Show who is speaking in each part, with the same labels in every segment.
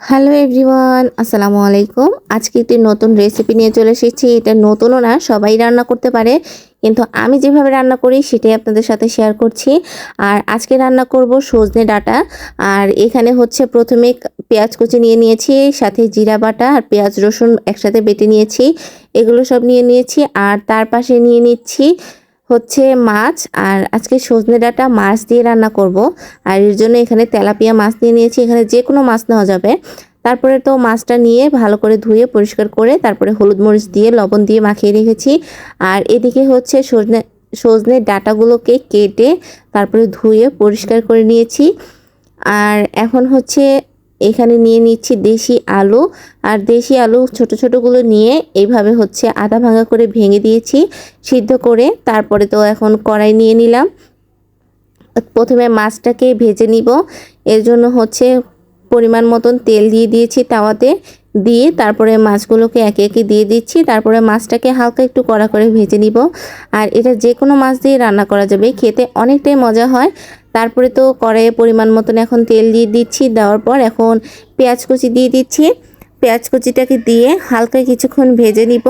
Speaker 1: Hello everyone, আসসালামু আলাইকুম। আজকে একটি নতুন রেসিপি নিয়ে চলে এসেছি। এটা নতুনও না, সবাই রান্না করতে পারে। কিন্তু আমি যেভাবে রান্না করি, সেটাই আপনাদের সাথে শেয়ার করছি। আর আজকে রান্না করব সজনে ডাটা। আর এখানে হচ্ছে প্রথমে পেঁয়াজ কুচি নিয়ে নিয়েছি, সাথে জিরা বাটা আর পেঁয়াজ রসুন একসাথে বেটে নিয়েছি। এগুলো সব নিয়ে নিয়েছি। আর তার পাশে নিয়ে নিচ্ছি হচ্ছে মাছ আর আজকে সজনে ডাটা মাছ দিয়ে রান্না করব। আর এর জন্য এখানে তেলাপিয়া মাছ নিয়ে নিয়েছি। এখানে যে কোনো মাছ নেওয়া যাবে। তারপরে তো মাছটা নিয়ে ভালো করে ধুয়ে পরিষ্কার করে তারপরে হলুদ মরিচ দিয়ে, লবণ দিয়ে মাখিয়ে রেখেছি। আর এদিকে হচ্ছে সজনে সজনে ডাটাগুলোকে কেটে তারপরে ধুয়ে পরিষ্কার করে নিয়েছি। আর এখন হচ্ছে এখানে নিয়ে নিচ্ছি দেশি আলু। আর দেশি আলু ছোট ছোটোগুলো নিয়ে এইভাবে হচ্ছে আধা ভাঙা করে ভেঙে দিয়েছি, সিদ্ধ করে তারপরে তো এখন কড়াই নিয়ে নিলাম। প্রথমে মাছটাকে ভেজে নিব। এর জন্য হচ্ছে পরিমাণ মতন তেল দিয়ে দিয়েছি তাওয়াতে। দিয়ে তারপরে মাছগুলোকে একে একে দিয়ে দিচ্ছি। তারপরে মাছটাকে হালকা একটু কড়া করে ভেজে নিব। আর এটা যে কোনো মাছ দিয়ে রান্না করা যাবে। খেতে অনেকটাই মজা হয়। তারপরে তো কড়াইয়ে পরিমাণ মতন এখন তেল দিয়ে দিচ্ছি। দেওয়ার পর এখন পেঁয়াজ কুচি দিয়ে দিচ্ছি। পেঁয়াজ কুচিটাকে দিয়ে হালকা কিছুক্ষণ ভেজে নিব।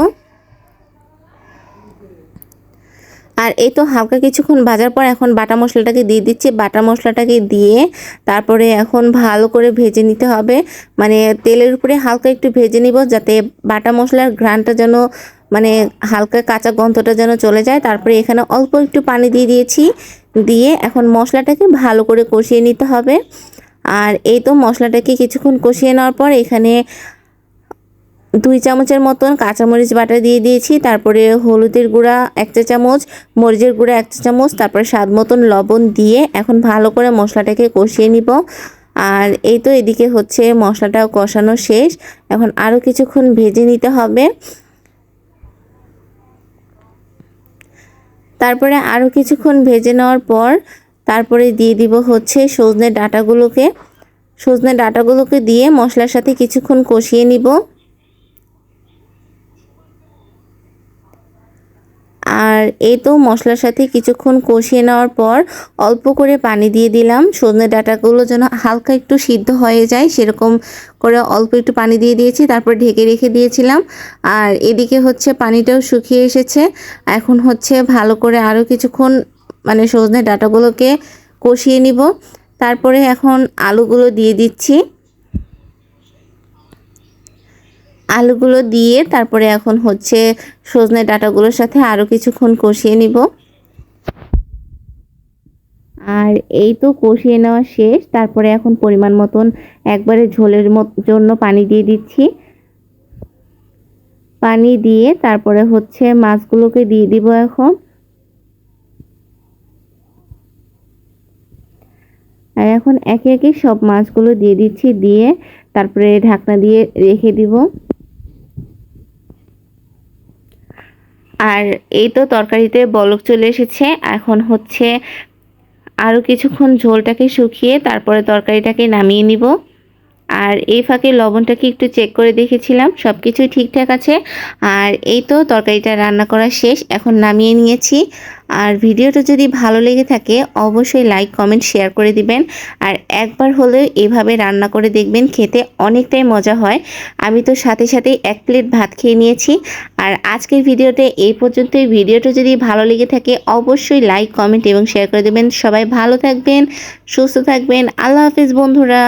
Speaker 1: আর এই তো হালকা কিছুক্ষণ ভাজার পর এখন বাটা মশলাটাকে দিয়ে দিচ্ছি। বাটা মশলাটাকে দিয়ে তারপরে এখন ভালো করে ভেজে নিতে হবে। মানে তেলের উপরে হালকা একটু ভেজে নিব যাতে বাটা মশলার ঘ্রানটা যেন মানে হালকা কাঁচা গন্ধটা যেন চলে যায়। তারপরে এখানে অল্প একটু পানি দিয়ে দিয়েছি। দিয়ে এখন মশলাটাকে ভালো করে কষিয়ে নিতে হবে। আর এই তো মশলাটাকে কিছুক্ষণ কষিয়ে নেওয়ার পর এখানে দুই চামচের মতন কাঁচামরিচ বাটা দিয়ে দিয়েছি, তারপরে হলুদের গুঁড়া এক চা চামচ, মরিচের গুঁড়া এক চা চামচ, তারপরে স্বাদ মতন লবণ দিয়ে এখন ভালো করে মশলাটাকে কষিয়ে নিব। আর এই তো এদিকে হচ্ছে মশলাটাও কষানো শেষ, এখন আরও কিছুক্ষণ ভেজে নিতে হবে। তারপরে আরও কিছুক্ষণ ভেজে নেওয়ার পর তারপরে দিয়ে দিব হচ্ছে সজনে ডাটাগুলোকে। সজনে ডাটাগুলোকে দিয়ে মশলার সাথে কিছুক্ষণ কষিয়ে নিব। আর এই তো মশলার সাথে কিছুক্ষণ কষিয়ে নেওয়ার পর অল্প করে পানি দিয়ে দিলাম। সজনে ডাটাগুলো যেন হালকা একটু সিদ্ধ হয়ে যায়, সেরকম করে অল্প একটু পানি দিয়ে দিয়েছি, তারপর ঢেকে রেখে দিয়েছিলাম। আর এদিকে হচ্ছে পানিটাও শুকিয়ে এসেছে। এখন হচ্ছে ভালো করে আরও কিছুক্ষণ মানে সজনে ডাটাগুলোকে কষিয়ে নিব। তারপরে এখন আলুগুলো দিয়ে দিচ্ছি। আলুগুলো দিয়ে তারপরে এখন হচ্ছে সজনে ডাটাগুলোর সাথে আরও কিছুক্ষণ কষিয়ে নিব। আর এই তো কষিয়ে নেওয়া শেষ, তারপরে এখন পরিমাণ মতন একবারে ঝোলের জন্য পানি দিয়ে দিচ্ছি। পানি দিয়ে তারপরে হচ্ছে মাছগুলোকে দিয়ে দিব এখন। আর এখন একে একে সব মাছগুলো দিয়ে দিচ্ছি, দিয়ে তারপরে ঢাকনা দিয়ে রেখে দিব। আর এই তো তরকারিতে বলক চলে এসেছে। এখন হচ্ছে আরও কিছুক্ষণ ঝোলটাকে শুকিয়ে তারপরে তরকারিটাকে নামিয়ে নিব। আর এই ফাঁকে লবণটাকে একটু চেক করে দেখেছিলাম সব কিছুই ঠিকঠাক আছে। আর এই তো তরকারিটা রান্না করা শেষ, এখন নামিয়ে নিয়েছি। আর ভিডিওটা যদি ভালো লেগে থাকে, অবশ্যই লাইক কমেন্ট শেয়ার করে দিবেন। আর একবার হলেও এভাবে রান্না করে দেখবেন, খেতে অনেকটাই মজা হয়। আমি তো সাথে সাথে এক প্লেট ভাত খেয়ে নিয়েছি। আর আজকের ভিডিওতে এই পর্যন্তই। ভিডিওটা যদি ভালো লেগে থাকে, অবশ্যই লাইক কমেন্ট এবং শেয়ার করে দেবেন। সবাই ভালো থাকবেন, সুস্থ থাকবেন। আল্লাহ হাফিজ বন্ধুরা।